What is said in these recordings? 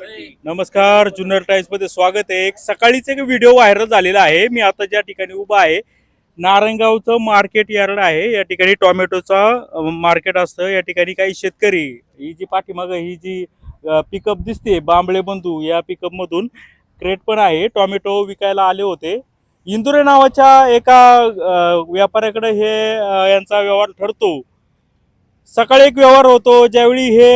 नमस्कार जुन्नर टाइम्समध्ये स्वागत आहे. एक सकाळीच एक व्हिडिओ व्हायरल झालेला आहे. मी आता ज्या ठिकाणी उभा आहे नारंगावचं मार्केट यार्ड आहे. या ठिकाणी टोमॅटोचा मार्केट असतं. या ठिकाणी काही शेतकरी ही जी पाठीमागं ही जी पिकअप दिसते बांबळे बंधू या पिकअप मधून क्रेट पण आहे. टोमॅटो विकायला आले होते. इंदुरे नावाच्या एका व्यापाऱ्याकडे हे यांचा व्यवहार ठरतो. सकाळी एक व्यवहार होतो ज्यावेळी हे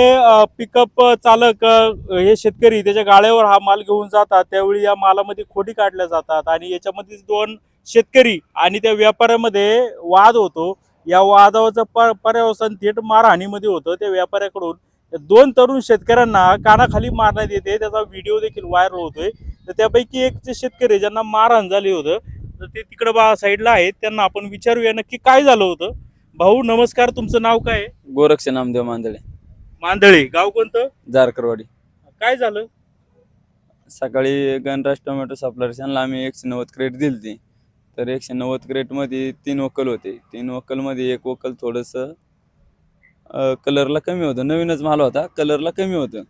पिकअप चालक हे शेतकरी त्याच्या गाड्यावर हा माल घेऊन जातात त्यावेळी या मालामध्ये खोडी काढल्या जातात आणि याच्यामध्ये दोन शेतकरी आणि त्या व्यापाऱ्यामध्ये वाद होतो. या वादावरचं पर पर्यावसन थेट मारहाणीमध्ये होतं. त्या व्यापाऱ्याकडून दोन तरुण शेतकऱ्यांना कानाखाली मारण्यात येते. त्याचा व्हिडिओ देखील व्हायरल होतोय. तर त्यापैकी एक जे शेतकरी ज्यांना मारहाण झाली होतं तर ते तिकडं बा साईडला आहेत. त्यांना आपण विचारूया नक्की काय झालं होतं. भाऊ नमस्कार. तुमचं नाव काय आहे? गोरक्ष नामदेव मांदळे मांदळे गाव कोणतं? जारकरवाडी. काय झालं? सकाळी गणराज टोमॅटो सप्लायर्स यांना आम्ही एकशे नव्वद क्रेट दिली ती तर एकशे नव्वद क्रेटमध्ये तीन वक्कल होते. तीन वक्कलमध्ये एक वक्कल थोडंसं अं, कलरला कमी होतं. नवीनच माल होता. कलरला कमी होतं.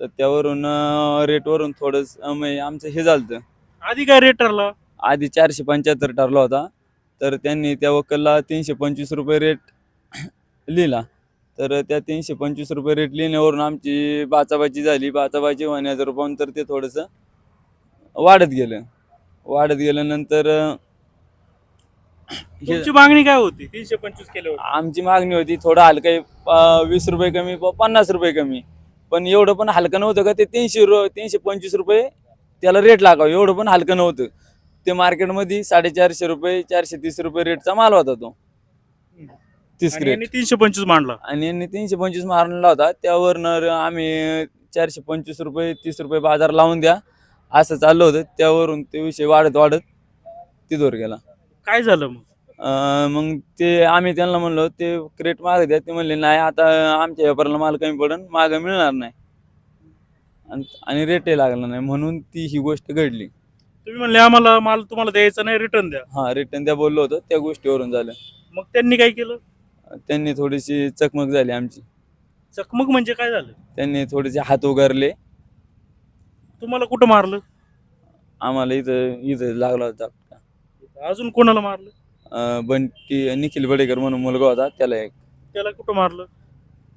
तर त्यावरून अं, रेटवरून थोडंसं म्हणजे आमचं हे झालं. आधी काय रेट ठरला? आधी चारशे पंच्याहत्तर ठरला होता. तर त्यांनी त्या वक्कलला तीनशे पंचवीस रुपये रेट लिहिला. तर त्या तीनशे पंचवीस रुपये रेट लिहिण्यावरून आमची बाचाबाची झाली. बाचाबाची होण्याचं रूपांतर ते थोडंसं वाढत गेलं. वाढत गेल्यानंतर हे तुमची मागणी काय होती? तीनशे पंचवीस केले होते. आमची मागणी होती थोडं हलकं वीस रुपये कमी पन्नास रुपये कमी. पण एवढं पण हलकं नव्हतं का ते तीनशे रु तीनशे पंचवीस रुपये त्याला रेट लागावं. एवढं पण हलकं नव्हतं. ते मार्केटमध्ये साडेचारशे रुपये चारशे तीस रुपये रेटचा माल होता तो. तीस आणि क्रेट यांनी तीनशे पंचवीस मांडला. आणि यांनी तीनशे पंचवीस मारलेला होता. त्यावरनं आम्ही चारशे पंचवीस रुपये तीस रुपये बाजार लावून द्या. असं चाललं होतं. त्यावरून ते विषय वाढत वाढत तिथवर गेला. काय झालं मग? अं, मग ते आम्ही त्यांना म्हणलो ते क्रेट माग द्या. ते म्हणले नाही आता आमच्या व्यापाराला माल कमी पडन मागं मिळणार नाही. आणि- आणि रेटही लागला नाही. म्हणून ती ही गोष्ट घडली. तुम्ही म्हणले आम्हाला माल तुम्हाला द्यायचा नाही रिटर्न द्या. हा रिटर्न द्या बोललो होतो त्या गोष्टीवरून झालं. मग त्यांनी काय केलं? त्यांनी थोडीशी चकमक झाली आमची. चकमक म्हणजे काय झालं? त्यांनी थोडेसे हात उगारले. तुम्हाला कुठं मारलं? आम्हाला इथं इथं लागला होता अजून कोणाला मारलं? अं, बंटी निखिल बडेकर म्हणून मुलगा होता त्याला एक. त्याला कुठं मारलं?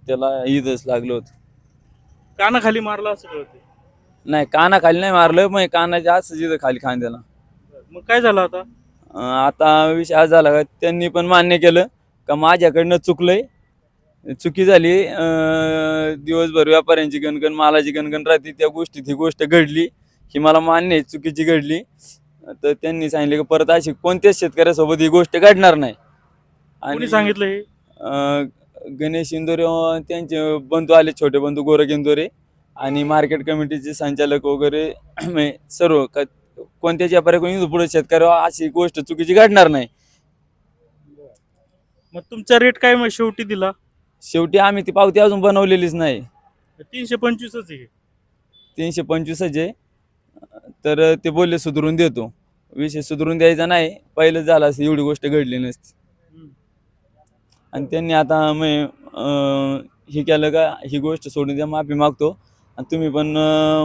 त्याला इथंच लागलं होतं. कानाखाली मारलं असं कळतं नाही कानाखाली नाही मारलं मग कानाच्या असंच इथं खाली खांद्याला. मग काय झालं आता? अं, आता विषय आज झाला का त्यांनी पण मान्य केलं का माझ्याकडनं चुकलंय. चुकी झाली अं, दिवसभर व्यापाऱ्यांची गणगण मालाची गणगण राहते त्या गोष्टीत ही गोष्ट घडली ही मला मान्य आहे चुकीची घडली. तर त्यांनी सांगितले की परत अशी कोणत्याच शेतकऱ्यासोबत ही गोष्ट घडणार नाही. कोणी सांगितलं हे? अं, गणेश इंदोरे अं, त्यांचे बंधू आले छोटे बंधू गोरख इंदोरे. आणि मार्केट कमिटीचे संचालक वगैरे म्हणजे सर्व का कोणत्याच व्यापाऱ्याकडून पुढे शेतकरी अशी गोष्ट चुकीची घडणार नाही. मग तुमचा रेट काय मग शेवटी दिला? शेवटी आम्ही ती पावती अजून बनवलेलीच नाही. तीनशे पंचवीसच आहे. तीनशे पंचवीसच आहे. तर ते बोलले सुधरून देतो. विषय सुधरून द्यायचा नाही. पहिलं झालं असं एवढी गोष्ट घडली नसती. आणि त्यांनी आता मग हे केलं का ही गोष्ट सोडून द्या माफी मागतो. आणि तुम्ही पण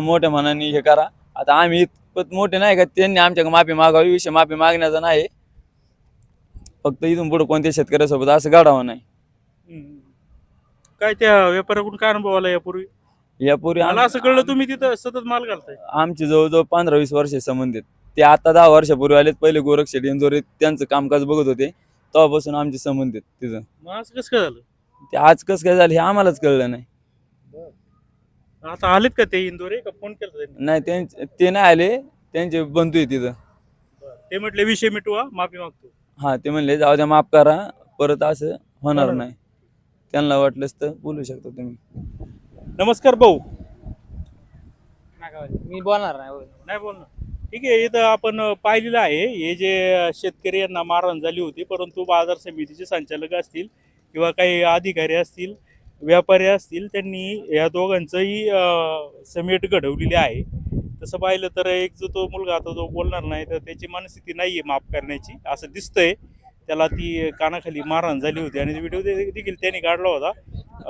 मोठ्या मनाने हे करा. आता आम्ही इतपत मोठे नाही का त्यांनी आमच्या माफी मागावी विषय माफी मागण्याचा नाही. फक्त इथून पुढे कोणत्या शेतकऱ्यासोबत असं घडावं नाही. हम्म. काय त्या व्यापाऱ्याकडून काय अनुभव आला यापूर्वी? यापूर्वी मला आम- असं कळलं तुम्ही तिथं सतत माल घालताय. आमचे जवळजवळ पंधरा वीस वर्षे संबंधित. ते आता दहा वर्षापूर्वी आलेत पहिले गोरख शेट्टी इंदोरे त्यांचं कामकाज बघत होते. तेव्हापासून आमचे संबंधित तिथं. मग असं कसं काय झालं? ते आज कसं काय झालं हे आम्हालाच कळलं नाही. आता आलेत का ते इंदोरे का फोन केला त्यांनी? नाही त्यांचे ते नाही आले. त्यांचे बंधू आहे तिथं. ते म्हटले विषय मिटवा माफी मागतो. हा ते म्हणले जाऊ द्या माफ करा. परत असं होणार. नाही. त्यांना वाटलंच तर बोलू शकता तुम्ही. नमस्कार भाऊ. मी बोलणार नाही. नाही बोल ना ठीक आहे इथं आपण अ, पाहिलेलं आहे हे जे शेतकरी यांना मारहाण झाली होती परंतु बाजार समितीचे संचालक असतील किंवा काही अधिकारी असतील व्यापारी असतील त्यांनी या दोघांचंही समेट घडवलेली आहे. तसं पाहिलं तर एक जो तो मुलगा आता जो बोलणार नाही तर त्याची मनस्थिती नाही आहे माफ करण्याची असं दिसतंय. त्याला ती कानाखाली मारहाण झाली होती आणि व्हिडिओ देखील त्यांनी काढला होता.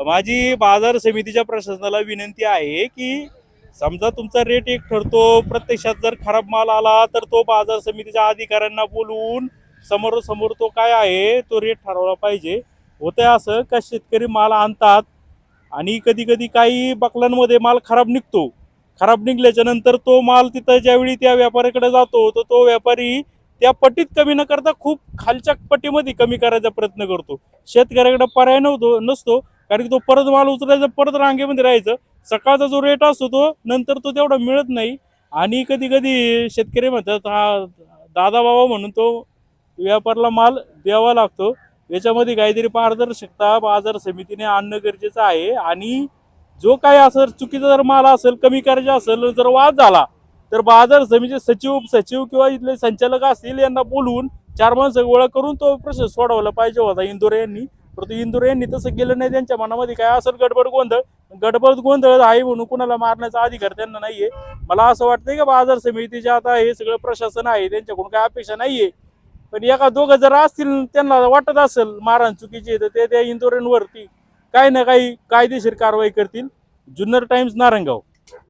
माझी बाजार समितीच्या प्रशासनाला विनंती आहे की समजा तुमचा रेट एक ठरतो प्रत्यक्षात जर खराब माल आला तर तो बाजार समितीच्या अधिकाऱ्यांना बोलवून समोर तो काय आहे तो रेट ठरवला पाहिजे. होतंय असं का शेतकरी माल आणतात आणि कधी कधी काही बकलांमध्ये माल खराब निघतो. खराब निघल्याच्या नंतर तो माल तिथं ज्यावेळी त्या व्यापाऱ्याकडे जातो तर तो व्यापारी त्या पट्टीत कमी न करता खूप खालच्या पट्टीमध्ये कमी करायचा प्रयत्न करतो. शेतकऱ्याकडे पर्याय नव्हतो नसतो कारण की तो परत माल उचलायचा परत रांगेमध्ये राहायचं. सकाळचा जो रेट असतो तो नंतर तो तेवढा मिळत नाही. आणि कधी कधी शेतकरी म्हणतात हा दादा बाबा म्हणून तो व्यापाराला माल द्यावा लागतो. याच्यामध्ये काहीतरी पारदर्शकता बाजार समितीने आणणं गरजेचं आहे. आणि जो काही असं चुकीचा जर माल असेल कमी करायचा असेल जर वाद झाला तर बाजार समितीचे सचिव उपसचिव किंवा इथले संचालक असतील यांना बोलवून चार माणसं गोळा करून तो प्रश्न सोडवला पाहिजे होता. इंदोरे यांनी. परंतु इंदोरे यांनी तसं केलं नाही. त्यांच्या मनामध्ये काय असेल गडबड गोंधळ? गडबड गोंधळ आहे म्हणून कुणाला मारण्याचा अधिकार त्यांना नाहीये. मला असं वाटतंय की बाजार समितीचे आता हे सगळं प्रशासन आहे त्यांच्याकडून काय अपेक्षा नाहीये? पण एका दोघं जर असतील त्यांना वाटत असेल मारहाण चुकीची तर ते त्या इंदोऱ्यांवरती काही ना काही कायदेशीर कारवाई करतील. जुन्नर टाइम्स नारंगाव.